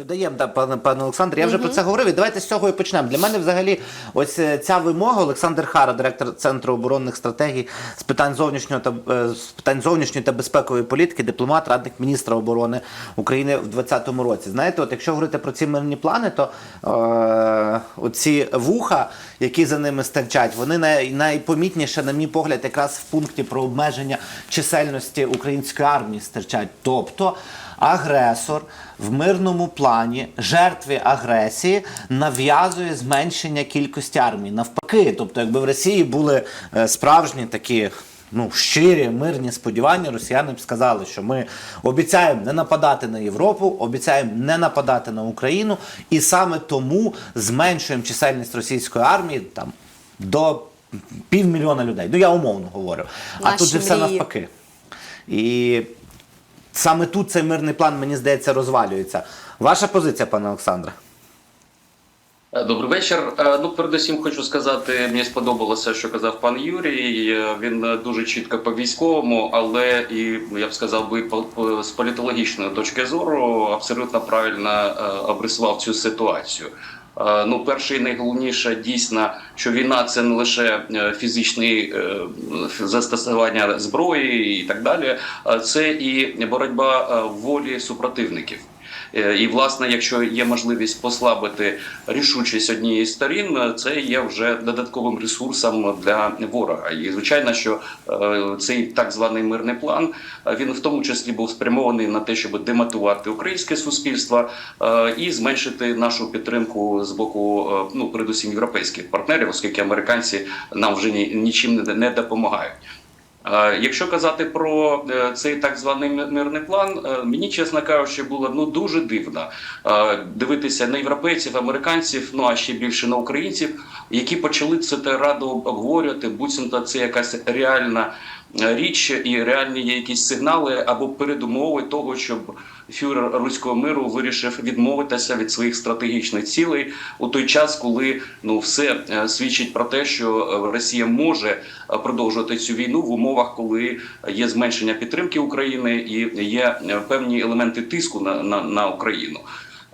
Додаємо, да, пане, пане Олександр. Я вже про це говорив. І давайте з цього і почнемо. Для мене взагалі ось е, ця вимога. Олександр Хара, директор Центру оборонних стратегій з питань зовнішнього та е, з питань зовнішньої та безпекової політики, дипломат, радник міністра оборони України в 2020 році. Знаєте, от якщо говорити про ці мирні плани, то е, оці вуха, які за ними стирчать, вони най, найпомітніше, на мій погляд, якраз в пункті про обмеження чисельності української армії стирчать. Тобто агресор в мирному плані жертві агресії нав'язує зменшення кількості армії. Навпаки, тобто, якби в Росії були е, справжні такі. Ну, щирі мирні сподівання, росіяни б сказали, що ми обіцяємо не нападати на Європу, обіцяємо не нападати на Україну, і саме тому зменшуємо чисельність російської армії там до півмільйона людей. Ну я умовно говорю. а тут же все навпаки. І саме тут цей мирний план, мені здається, розвалюється. Ваша позиція, пане Олександре? Е, Добрий вечір. Е, Ну, передусім хочу сказати, мені сподобалося, що казав пан Юрій. Е, Він дуже чітко по військовому, але і я б сказав би з політологічної точки зору абсолютно правильно обрисував цю ситуацію. Е, Ну, перше і найголовніше дійсно, що війна це не лише е, фізичне застосування зброї і так далі, це і боротьба е, волі супротивників. Е, І власне, якщо є можливість послабити рішучість однієї з сторін, це є вже додатковим ресурсом для ворога. І звичайно, що е, цей так званий мирний план е, він в тому числі був спрямований на те, щоб демотувати українське суспільство і зменшити нашу підтримку з боку, ну передусім європейських партнерів, оскільки американці нам вже ні, нічим не допомагають. Е, Якщо казати про е, цей так званий мирний план, е, мені чесно кажучи, було ну дуже дивно дивитися на європейців, американців, ну а ще більше на українців, які почали це те радо обговорювати, буцімто це якась реальна річ і реальні є якісь сигнали або передумови того, щоб фюрер руського миру вирішив відмовитися від своїх стратегічних цілей у той час, коли ну все е, свідчить про те, що Росія може продовжувати цю війну в умовах, коли є зменшення підтримки України і є певні елементи тиску на, на, на Україну.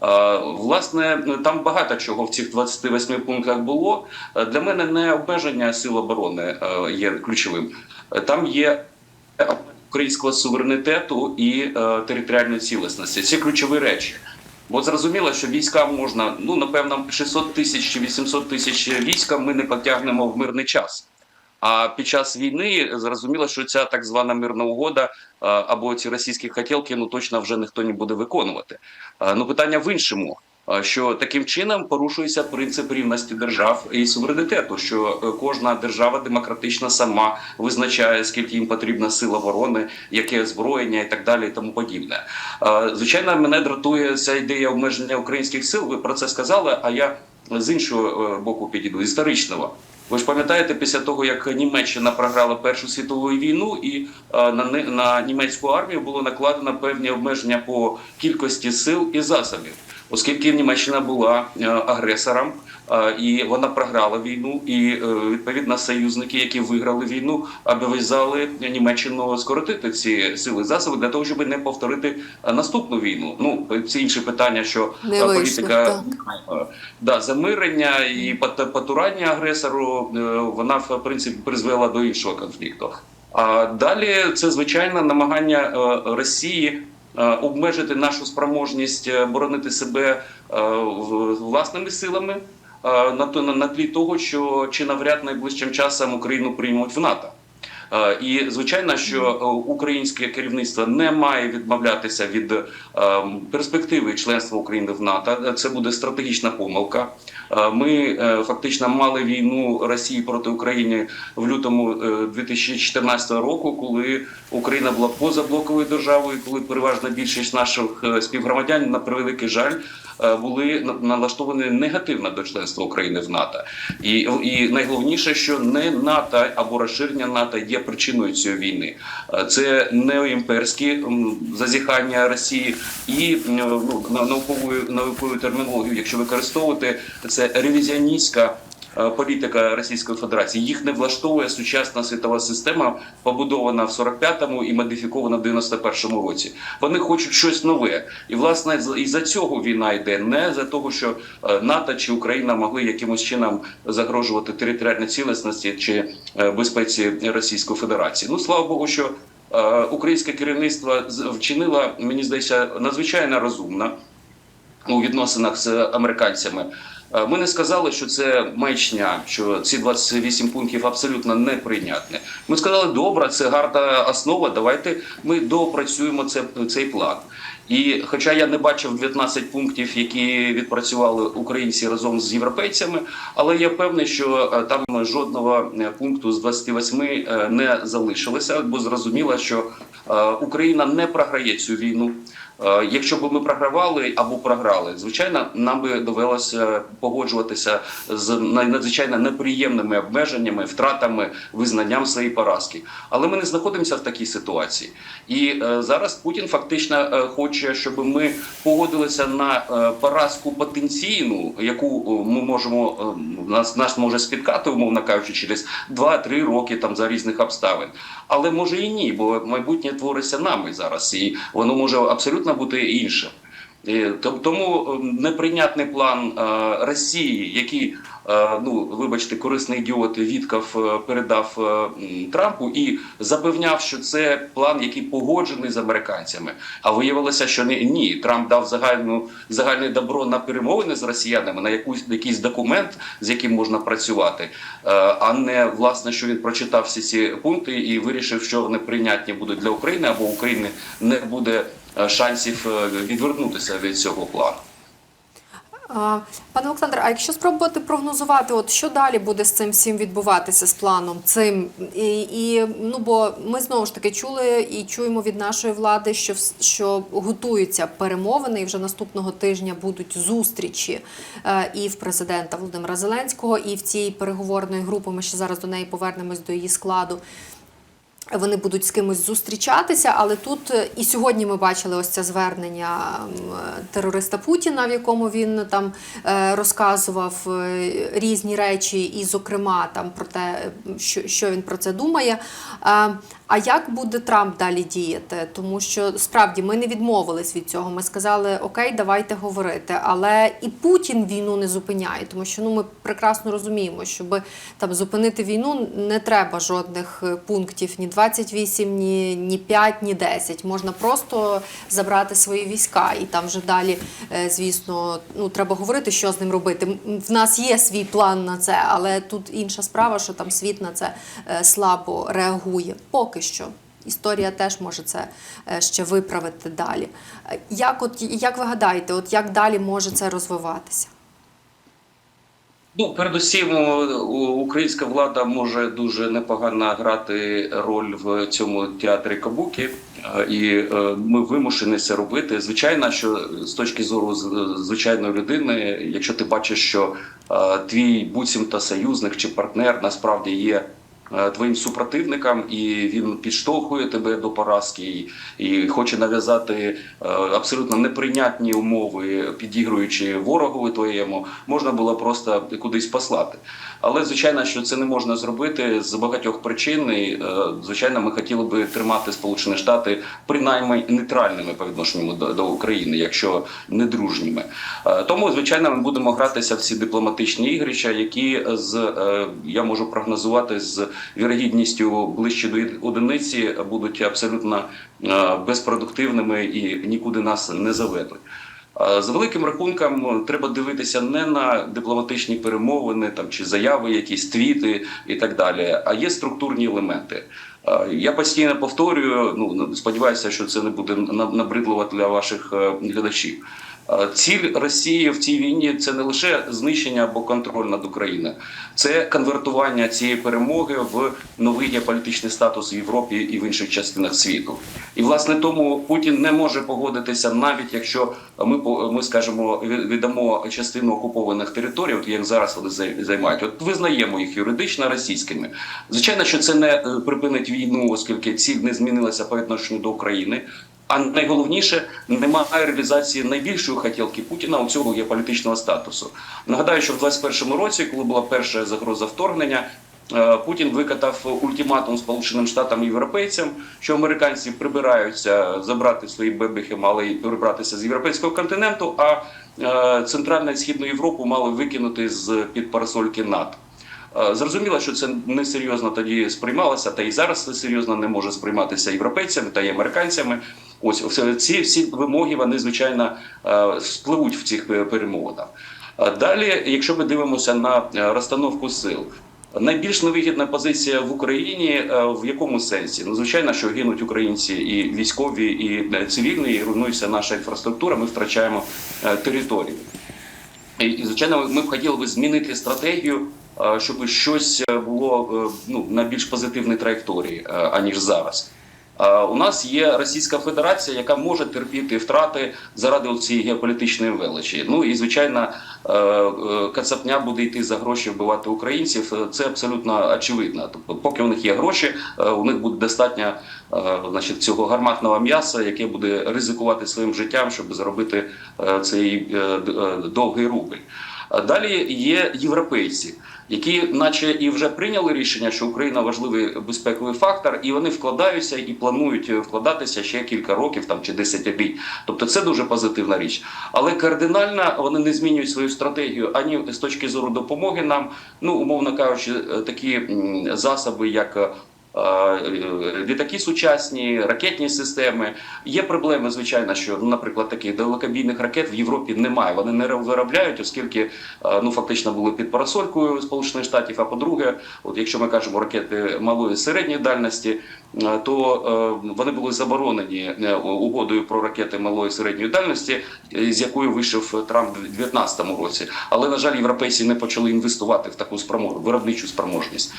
Власне, там багато чого в цих 28 пунктах було. Е, Для мене не обмеження сил оборони е, є ключовим. Е, Там є українського суверенітету і територіальної цілісності. Це ключові речі. Бо зрозуміло, що війська можна, ну напевно, 600 тисяч чи 800 тисяч війська ми не потягнемо в мирний час. А під час війни зрозуміло, що ця так звана мирна угода е, або ці російські хотілки ну точно вже ніхто не буде виконувати. Е, Ну питання в іншому. е, Що таким чином порушується принцип рівності держав і суверенітету, що кожна держава демократична сама визначає, скільки їм потрібна сила оборони, яке озброєння і так далі, і тому подібне. Звичайно, мене дратує ця ідея обмеження українських сил. Ви про це сказали. А я з іншого боку підійду історичного. Ви ж пам'ятаєте, після того як Німеччина програла Першу світову війну, і е, на, на німецьку армію було накладено певні обмеження по кількості сил і засобів, оскільки Німеччина була е, агресором. е, І вона програла війну, і відповідно союзники, які виграли війну, обов'язали Німеччину скоротити ці сили і засоби для того, щоб не повторити наступну війну. Ну це інше питання, що Не вийшло, політика так. Да, замирення і пот- потурання агресору е, вона в принципі призвела до іншого конфлікту. А далі це звичайно намагання е, Росії е, обмежити нашу спроможність боронити себе власними силами на тлі того, що чи навряд найближчим часом Україну приймуть в НАТО. Е, І звичайно, що е, українське керівництво не має відмовлятися від е, перспективи членства України в НАТО. Це буде стратегічна помилка. Е, Ми фактично мали війну Росії проти України в лютому е, 2014 року, коли Україна була позаблоковою державою, коли переважна більшість наших співгромадян на превеликий жаль були на- налаштовані негативно до членства України в НАТО. І, і найголовніше, що не НАТО або розширення НАТО є причиною цієї війни. Е, Це неоімперські зазіхання Росії і ну, на- науковою науковою термінологію, якщо використовувати це ревізіоністська політика Російської Федерації. Їх не влаштовує сучасна світова система, побудована в 45-му і модифікована в 91-му році. Вони хочуть щось нове, і власне і за цього війна йде, не за того, що е, НАТО чи Україна могли якимось чином загрожувати територіальній цілісності чи е, безпеці Російської Федерації. Ну слава Богу, що е, українське керівництво вчинило, мені здається, надзвичайно розумно у відносинах з американцями. Е, Ми не сказали, що це маячня, що ці 28 пунктів абсолютно неприйнятні. Ми сказали, добре, це гарна основа. Давайте ми доопрацюємо це, цей план. І хоча я не бачив 19 пунктів, які відпрацювали українці разом з європейцями, але я певний, що е, там жодного е, пункту з 28 е, не залишилося, бо зрозуміло, що Україна не програє цю війну. Е, Якщо б ми програвали або програли, звичайно, нам би довелося погоджуватися з надзвичайно неприємними обмеженнями, втратами, визнанням своєї поразки. Але ми не знаходимося в такій ситуації. І е, зараз Путін фактично е, хоче, щоб ми погодилися на е, поразку потенційну, яку е, ми можемо е, нас, нас може спіткати, умовно кажучи, через 2-3 роки там за різних обставин. Але може і ні, бо майбутнє твориться нами зараз, і воно може абсолютно бути іншим. Е, Тому е, неприйнятний план е, Росії, який, ну вибачте, корисний ідіот Вітков е, передав е, Трампу і запевняв, що це план, який погоджений з американцями. А виявилося, що не ні. Трамп дав загальну загальне добро на перемовини з росіянами, на якусь якийсь документ, з яким можна працювати, е, а не власне, що він прочитав всі ці пункти і вирішив, що вони прийнятні будуть для України або України не буде е, шансів е, відвернутися від цього плану. Пане Олександре, а якщо спробувати прогнозувати, от що далі буде з цим всім відбуватися з планом цим? І, і ну бо ми знову ж таки чули і чуємо від нашої влади, що що готуються перемовини, і вже наступного тижня будуть зустрічі е, і в президента Володимира Зеленського, і в цій переговорної групи. Ми ще зараз до неї повернемось до її складу. Вони будуть з кимось зустрічатися, але тут е, і сьогодні ми бачили ось це звернення терориста Путіна, в якому він там е, розказував е, різні речі, і, зокрема, там про те, е, що він про це думає. А як буде Трамп далі діяти? Тому що справді ми не відмовились від цього. Ми сказали, окей, давайте говорити. Але і Путін війну не зупиняє, тому що ну ми прекрасно розуміємо, щоб там зупинити війну, не треба жодних е, пунктів ні 28, ні, ні 5, ні 10. Можна просто забрати свої війська, і там вже далі, е, звісно, ну треба говорити, що з ним робити. В нас є свій план на це, але тут інша справа, що там світ на це е, слабо реагує. Поки що. Історія теж може це е, ще виправити далі. Е, Як, от, як ви гадаєте, от як далі може це розвиватися? Ну, передусім, українська влада може дуже непогано грати роль в цьому театрі Кабуки, е, і ми вимушені це робити. Звичайно, що з точки зору звичайної людини, якщо ти бачиш, що твій буцімто союзник чи партнер насправді є. Е, Твоїм супротивникам, і він підштовхує тебе до поразки і, і хоче нав'язати е, абсолютно неприйнятні умови, підігруючи ворогові твоєму, можна було просто кудись послати. Але звичайно, що це не можна зробити з багатьох причин. І, е, звичайно, ми хотіли би тримати Сполучені Штати принаймні нейтральними по відношенню до, України, якщо не дружніми. Е, Тому, звичайно, ми будемо гратися в дипломатичні ігрища, які з е, я можу прогнозувати з вірогідністю ближче до одиниці будуть абсолютно безпродуктивними і нікуди нас не заведуть. За великим рахунком е, треба дивитися не на дипломатичні перемовини там чи заяви, якісь твіти і так далі, а є структурні елементи. Я постійно повторюю. Ну сподіваюся, що це не буде на- набридливо для ваших е, глядачів. Е, Ціль Росії в цій війні це не лише знищення або контроль над Україною, це конвертування цієї перемоги в новий геополітичний статус в Європі і в інших частинах світу. І власне тому Путін не може погодитися, навіть якщо ми ми скажімо, віддамо частину окупованих територій, от як зараз вони зай- займають. От визнаємо їх юридично російськими. Звичайно, що це не е, припинить війну, оскільки ціль не змінилася по відношенню до України. А найголовніше немає реалізації найбільшої хотілки Путіна у цього геополітичного статусу. Нагадаю, що в 21-му році, коли була перша загроза вторгнення, е, Путін викатав ультиматум Сполученим Штатам і європейцям, що американці прибираються забрати свої бебехи, мали прибратися з європейського континенту, а е, центральну і східну Європу мали викинути з під парасольки НАТО. Е, Зрозуміло, що це несерйозно тоді сприймалося, та і зараз це серйозно не може сприйматися європейцями та й американцями. Ось все- ці всі вимоги вони звичайно е, спливуть в цих е, перемовинах. Далі, якщо ми дивимося на е, розстановку сил, найбільш невигідна позиція в Україні е, в якому сенсі? Ну, звичайно, що гинуть українці і військові, і е, цивільні, і руйнується наша інфраструктура. Ми втрачаємо е, територію. І, звичайно, ми б хотіли би змінити стратегію, е, щоб щось е, було е, ну, на більш позитивній траєкторії, е, аніж зараз. Е, У нас є Російська Федерація, яка може терпіти втрати заради цієї геополітичної величі. Ну і звичайно, е, е, Кацапня буде йти за гроші вбивати українців. Е, Це абсолютно очевидно. Тобто, поки у них є гроші, е, у них буде достатньо е, значить, цього гарматного м'яса, яке буде ризикувати своїм життям, щоб заробити е, цей е, е, довгий рубль. Далі є європейці, які, наче і вже прийняли рішення, що Україна важливий безпековий фактор, і вони вкладаються і планують вкладатися ще кілька років там чи десятиліть. Тобто це дуже позитивна річ. Але кардинально вони не змінюють свою стратегію ані з точки зору допомоги нам. Ну умовно кажучи, е, такі засоби, як е, літаки сучасні, ракетні системи. Є проблеми, звичайно, що, ну, наприклад, таких далекобійних ракет в Європі немає. Вони не виробляють, оскільки е, ну фактично були під парасолькою Сполучених Штатів. А по-друге, от якщо ми кажемо ракети малої середньої дальності, е, то е, вони були заборонені е, угодою про ракети малої середньої дальності, е, з якою вийшов Трамп у 2019 році. Але на жаль, європейці не почали інвестувати в таку спромож... виробничу спроможність.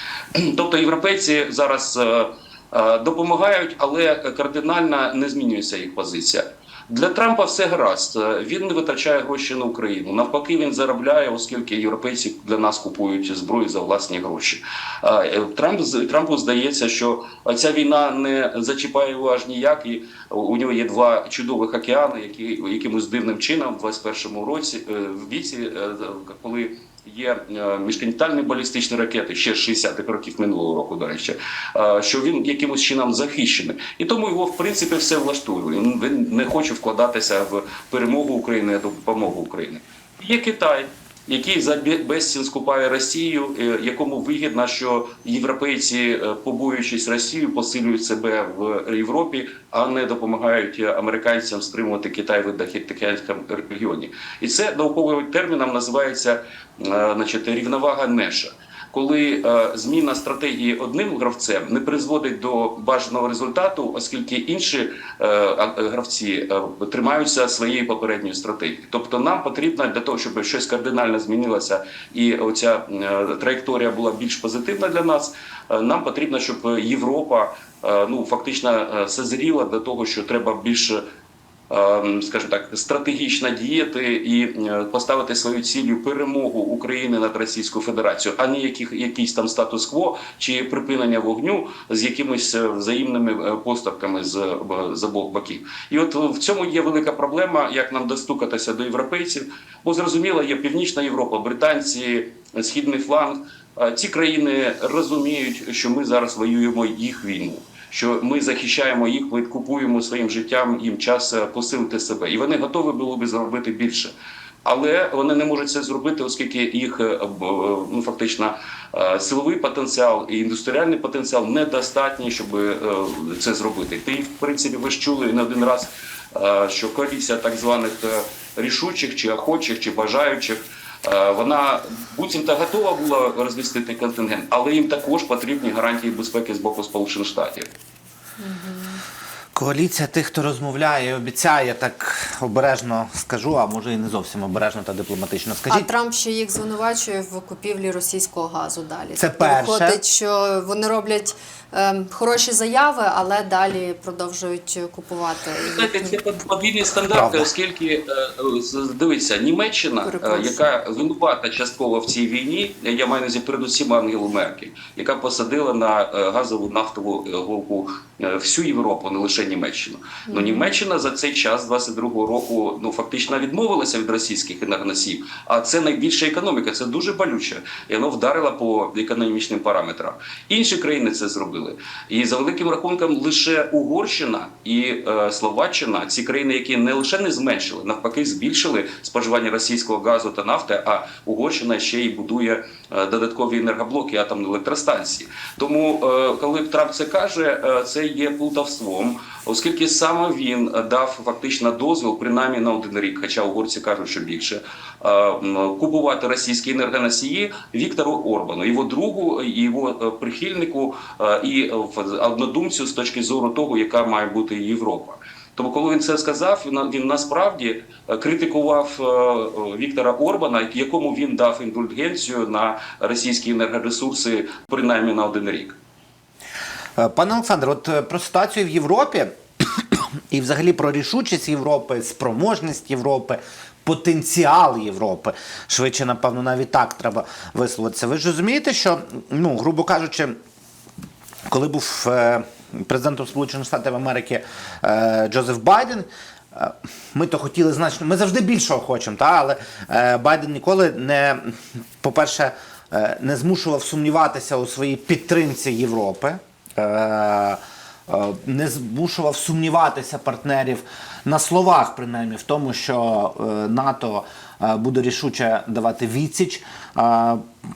Тобто європейці зараз е, е, допомагають, але кардинально не змінюється їх позиція. Для Трампа все гаразд. Е, Він не витрачає гроші на Україну. Навпаки, він заробляє, оскільки європейці для нас купують зброю за власні гроші. Трамп Трампу здається, що ця війна не зачіпає його аж ніяк. І у нього є два чудових океани, які якимось дивним чином в 21-му році в віці, коли є е, міжконтинентальні балістичні ракети ще з 60-х років минулого року, до речі, е, що він якимось чином захищений, і тому його в принципі все влаштує. Він, не хоче вкладатися в перемогу України, допомогу України. Є Китай. Який за бе- безцін скупає Росію, е, якому вигідно, що європейці, е, побоюючись Росію, посилюють себе в Європі, а не допомагають американцям стримувати Китай в Індохід-Тихоокеанському регіоні. І це науковим терміном називається е, значить, рівновага Неша. Коли е, зміна стратегії одним гравцем не призводить до бажаного результату, оскільки інші е, гравці е, тримаються своєї попередньої стратегії. Тобто нам потрібно для того, щоб щось кардинально змінилося, і оця траєкторія була більш позитивна для нас. Нам потрібно, щоб Європа ну фактично созріла для того, що треба більше скажімо так, стратегічно діяти і е, поставити свою ціллю перемогу України над Російською Федерацією, а не яких якийсь там статус-кво чи припинення вогню з якимись е, взаємними е, поставками з, з обох боків. І от в цьому є велика проблема, як нам достукатися до європейців. Бо зрозуміло, є Північна Європа, британці, східний фланг. Ці країни розуміють, що ми зараз воюємо їх війну що ми захищаємо їх, ми купуємо своїм життям їм час е, посилити себе, і вони готові були би зробити більше. Але вони не можуть це зробити, оскільки їх е, е, ну фактично силовий потенціал і індустріальний потенціал недостатні, щоб це зробити. Ти в принципі ви ж чули не один раз, що коаліція так званих рішучих чи охочих чи бажаючих. Е, Вона буцімто готова була розмістити контингент, але їм також потрібні гарантії безпеки з боку Сполучених Штатів. Коаліція тих, хто розмовляє, і обіцяє, так обережно скажу, а може і не зовсім обережно та дипломатично. А Трамп ще їх звинувачує в купівлі російського газу далі. Це Тобто перше. Виходить, що вони роблять ем, хороші заяви, але далі продовжують купувати. Знаєте, це подвійні стандарти, Правда. оскільки е, з- дивіться, Німеччина, е, яка винувата частково в цій війні, я маю на увазі передусім Ангелу Меркель, яка посадила на е, газову нафтову голку е, всю Європу, не лише Німеччину. Ну Німеччина за цей час, 22-го року, ну фактично відмовилася від російських енергоносіїв. А це найбільша економіка, це дуже болюче. І воно вдарило по економічним параметрам. Інші країни це зробили. І за великим рахунком, лише Угорщина і е, Словаччина, ці країни, які не лише не зменшили, навпаки, збільшили споживання російського газу та нафти. А Угорщина ще й будує е, додаткові енергоблоки атомної електростанції. Тому, е, коли Трамп це каже, е, це є плутовством, оскільки саме він дав фактично дозвіл, принаймні на один рік, хоча угорці кажуть, що більше, е, купувати російські енергоносії Віктору Орбану, його другу, його е, прихильнику е, і однодумцю з точки зору того, яка має бути Європа. Тому, коли він це сказав, він, насправді критикував Віктора Орбана, якому він дав індульгенцію на російські енергоресурси принаймні на один рік. Е, Пане Олександр, от е, про ситуацію в Європі і взагалі про рішучість Європи, спроможність Європи, потенціал Європи. Швидше, напевно, навіть так треба висловитися. Ви ж розумієте, що, ну, грубо кажучи, коли був е, президентом Сполучених Штатів Америки Джозеф Байден. Ми то хотіли значно. Ми завжди більшого хочемо, та але е, Байден ніколи не, по-перше, е, не змушував сумніватися у своїй підтримці Європи. Е, е, Не змушував сумніватися партнерів на словах, принаймні, в тому, що е, НАТО буде рішуче давати відсіч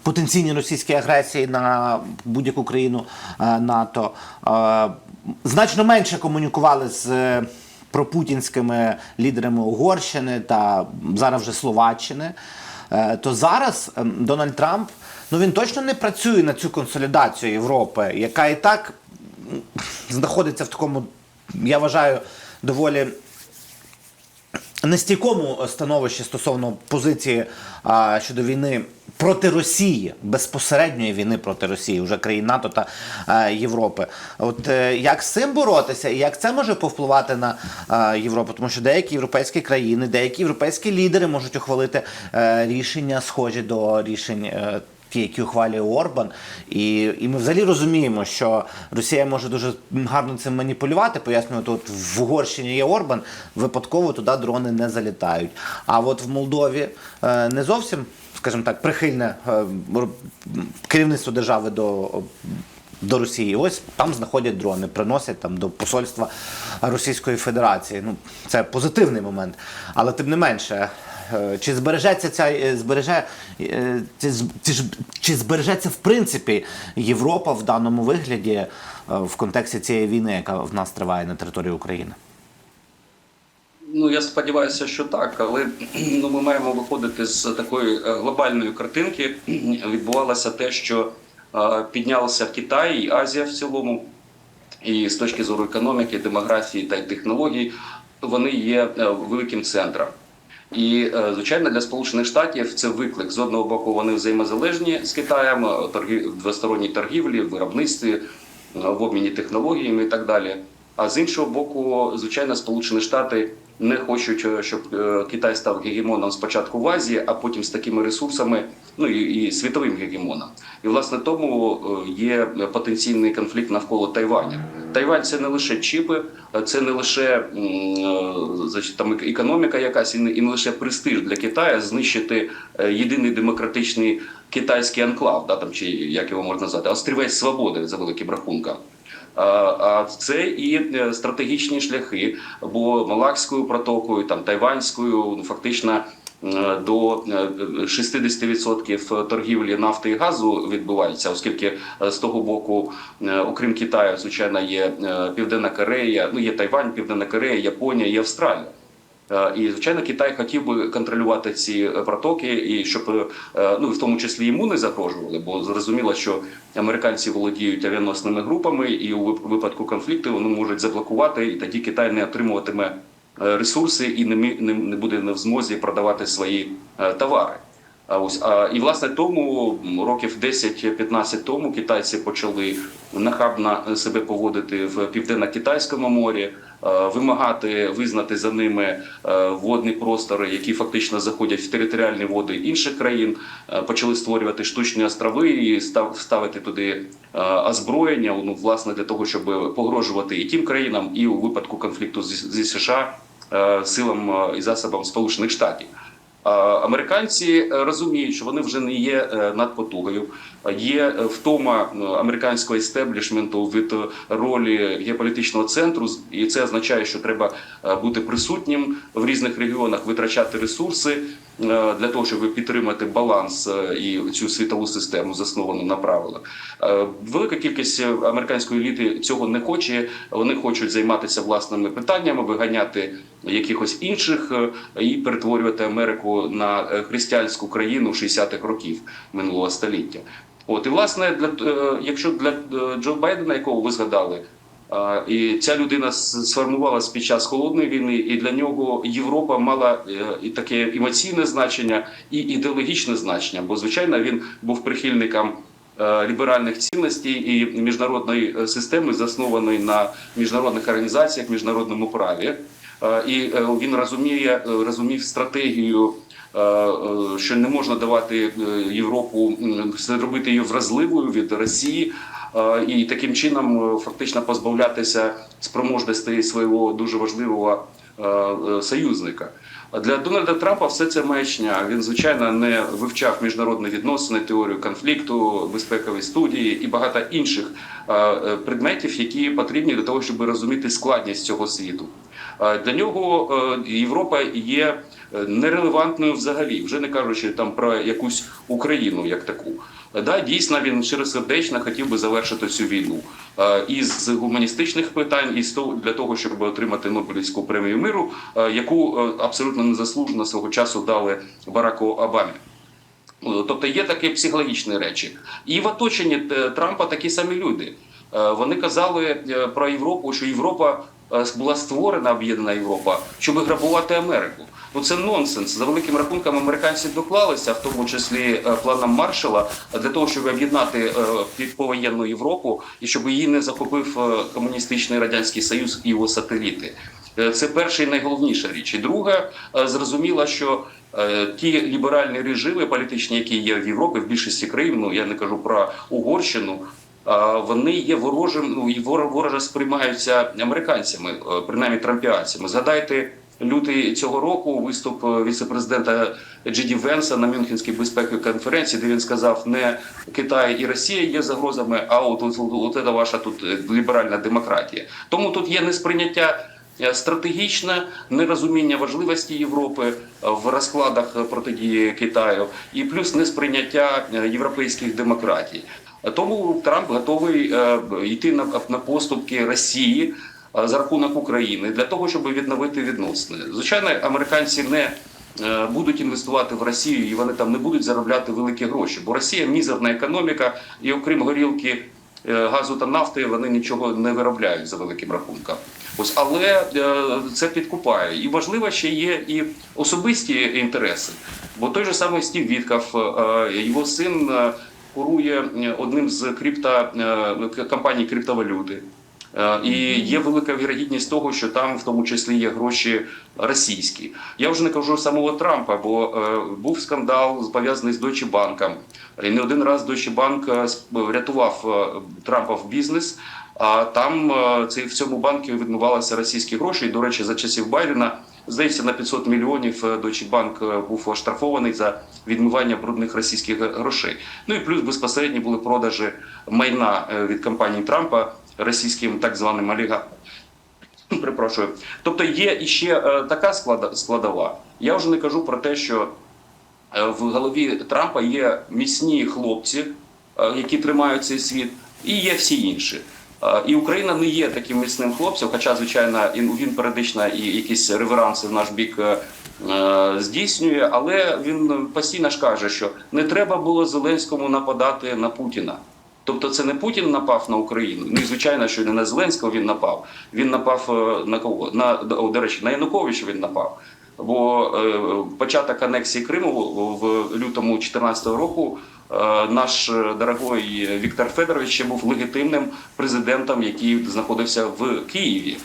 потенційній російській агресії на будь-яку країну НАТО. Значно менше комунікували з пропутінськими лідерами Угорщини та зараз вже Словаччини. То зараз ем, Дональд Трамп ну він точно не працює на цю консолідацію Європи, яка і так знаходиться в такому, я вважаю, доволі нестійкому становищі стосовно позиції а, щодо війни проти Росії, безпосередньої війни проти Росії, вже країн НАТО та а, Європи. От е, як з цим боротися, і як це може повпливати на а, Європу? Тому що деякі європейські країни, деякі європейські лідери можуть ухвалити е, рішення, схожі до рішень. е, ті, які ухвалює Орбан, і, і ми взагалі розуміємо, що Росія може дуже гарно цим маніпулювати, пояснювати, от в Угорщині є Орбан, випадково туди дрони не залітають. А от в Молдові е, не зовсім, скажімо так, прихильне е, керівництво держави до. До Росії, ось там знаходять дрони, приносять там до посольства Російської Федерації. Ну це позитивний момент, але тим не менше, чи збережеться ця е, збереже е, чи, чи, чи збережеться в принципі Європа в даному вигляді е, в контексті цієї війни, яка в нас триває на території України? Ну я сподіваюся, що так, але ну ми маємо виходити з такої е, глобальної картинки. Відбувалося те, що е, піднялося Китай і Азія в цілому, і з точки зору економіки, демографії та технологій, вони є е, великим центром. І е, звичайно для Сполучених Штатів це виклик. З одного боку, вони взаємозалежні з Китаєм, торги в двосторонній торгівлі, виробництві, е, в обміні технологіями і так далі. А з іншого боку, звичайно, Сполучені Штати не хочуть, е, щоб е, Китай став гегемоном спочатку в Азії, а потім з такими ресурсами, ну і, і світовим гегемоном. І власне тому е, є потенційний конфлікт навколо Тайваня. Тайвань це не лише чіпи, це не лише значить, там економіка якась і не, і не лише престиж для Китаю знищити єдиний демократичний китайський анклав, да, там, чи як його можна назвати, острівець свободи за великим рахунком. А це і е, стратегічні шляхи, бо Малакською протокою, там Тайванською, ну фактично е, до е, 60% торгівлі нафти і газу відбувається, оскільки е, з того боку, е, окрім Китаю, звичайно, є е, Південна Корея, ну є Тайвань, Південна Корея, Японія і Австралія. Е, І звичайно, Китай хотів би контролювати ці е, протоки, і щоб е, ну в тому числі йому не загрожували, бо зрозуміло, що американці володіють авіаносними групами, і у випадку конфлікту вони можуть заблокувати, і тоді Китай не отримуватиме ресурси і не буде в змозі продавати свої товари. Ось і власне тому років 10-15 тому китайці почали нахабно себе поводити в південно-китайському морі. вимагати визнати за ними водні простори, які фактично заходять в територіальні води інших країн, почали створювати штучні острови і став- ставити туди озброєння, ну власне для того, щоб погрожувати і тим країнам, і у випадку конфлікту зі, США силам і засобам Сполучених Штатів. Американці е, розуміють, що вони вже не є над надпотугою. Є е, втома е, американського естеблішменту від е, ролі геополітичного центру, і це означає, що треба е, бути присутнім в різних регіонах, витрачати ресурси е, для того, щоб підтримати баланс е, і цю світову систему, засновану на правилах. Е, Велика кількість е, американської еліти цього не хоче. Вони хочуть займатися власними питаннями, виганяти якихось інших е, і перетворювати Америку на е, християнську країну 60-х років минулого століття. От і власне, для е, якщо для е, Джо Байдена, якого ви згадали, е, і ця людина сформувалась під час холодної війни, і для нього Європа мала е, і таке емоційне значення і ідеологічне значення, бо звичайно він був прихильником е, ліберальних цінностей і міжнародної е, системи, заснованої на міжнародних організаціях, міжнародному праві. І він розуміє, розумів стратегію, що не можна давати Європу зробити її вразливою від Росії. Е, І таким чином е, фактично позбавлятися спроможностей свого дуже важливого е, союзника. Для Дональда Трампа все це маячня. Він звичайно не вивчав міжнародні відносини, теорію конфлікту, безпекові студії і багато інших предметів, які потрібні для того, щоб розуміти складність цього світу. Для нього Європа є нерелевантною взагалі, вже не кажучи там про якусь Україну як таку. Да, дійсно, він щиросердечно хотів би завершити цю війну Е, із гуманістичних питань, і для того, щоб отримати Нобелівську премію миру, е, яку е, абсолютно незаслужено свого часу дали Бараку Обамі. Тобто є такі психологічні речі. І в оточенні Трампа такі самі люди. Вони казали про Європу, що Європа була створена об'єднана Європа, щоб грабувати Америку. Ну це нонсенс. За великим рахунком американці доклалися, в тому числі е, планом Маршала, для того, щоб об'єднати е, під- повоєнну Європу і щоб її не захопив е, комуністичний радянський союз і його сателіти. Е, Це перша і найголовніша річ. І друга, е, зрозуміло, що е, ті ліберальні режими політичні, які є в Європі, в більшості країн, ну я не кажу про Угорщину. Вони є ворожим, ну вороже сприймаються американцями, е, принаймні трампіанцями. Згадайте лютий цього року виступ е, віцепрезидента Джиді Венса на Мюнхенській безпековій конференції, де він сказав, не Китай і Росія є загрозами, а от, от, от, от ваша тут е, ліберальна демократія. Тому тут є несприйняття стратегічне, нерозуміння важливості Європи в розкладах протидії Китаю, і плюс несприйняття європейських демократій. Тому Трамп готовий е, йти на, поступки Росії е, за рахунок України для того, щоб відновити відносини. Звичайно, американці не е, будуть інвестувати в Росію, і вони там не будуть заробляти великі гроші, бо Росія мізерна економіка, і окрім горілки. Газу та нафти вони нічого не виробляють за великим рахунком. Ось, але це підкупає. І важливо ще є і особисті інтереси. Бо той же самий Стів Віткав, е, його син курує е, одним з крипто, е, компаній криптовалюти. Е, І є велика вірогідність того, що там в тому числі є гроші російські. Я вже не кажу самого Трампа, бо був скандал пов'язаний з Deutsche Bank. І не один раз Deutsche Bank врятував Трампа в бізнес. А там це в цьому банку відмивалися російські гроші. І, до речі, за часів Байдена здається на 500 мільйонів е, Deutsche Bank е, був оштрафований за відмивання брудних російських грошей. Ну і плюс безпосередньо були продажі майна е, від компанії Трампа російським так званим олігархам. Перепрошую. Тобто є іще така складова. Я вже не кажу про те, що в голові Трампа є міцні хлопці, які тримають цей світ, і є всі інші. Е, І Україна не є таким міцним хлопцем, хоча, звичайно, він періодично і якісь реверанси в наш бік е, е, здійснює, але він постійно ж каже, що не треба було Зеленському нападати на Путіна. Тобто це не Путін напав на Україну. Ну і звичайно, що не на Зеленського він напав. Він напав на кого? На до речі, на Януковича він напав. Бо початок анексії Криму в лютому 2014 року наш е, дорогой Віктор Федорович ще був легітимним президентом, який знаходився в Києві.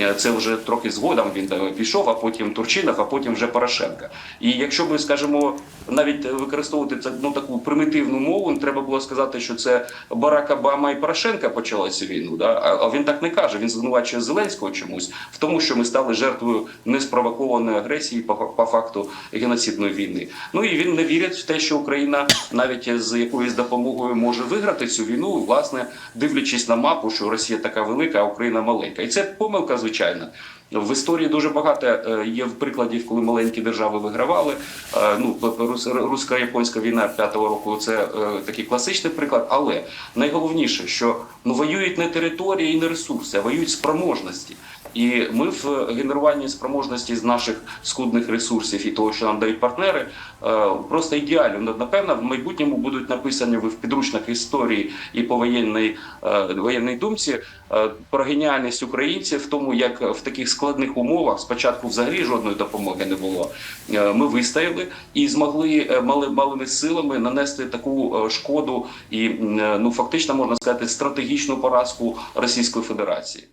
Е, Це вже трохи згодом він е, пішов, а потім Турчинов, а потім вже Порошенка. І якщо ми скажемо навіть використовувати це ну таку примітивну мову, треба було сказати, що це Барак Обама і Порошенка почали цю війну. Да? А він так не каже. Він звинувачує Зеленського чомусь в тому, що ми стали жертвою неспровокованої агресії по, по факту геноцидної війни. Ну і він не вірить в те, що Україна навіть з якоюсь допомогою може виграти цю війну, власне, дивлячись на мапу, що Росія така велика, а Україна маленька. І це помилка, звичайно. В історії дуже багато е, є прикладів, коли маленькі держави вигравали. Е, Ну, русько-японська війна п'ятого року це е, такий класичний приклад. Але найголовніше, що ну воюють не території і не ресурси, а воюють спроможності. І ми в генеруванні спроможності з наших скудних ресурсів і того, що нам дають партнери, е, просто ідеально. Напевно, в майбутньому будуть написані в підручниках історії і по воєнній, е, воєнній думці е, про геніальність українців в тому, як в таких складних умовах спочатку взагалі жодної допомоги не було. Ми вистояли і змогли мали, малими силами нанести таку шкоду і ну фактично можна сказати стратегічну поразку Російської Федерації.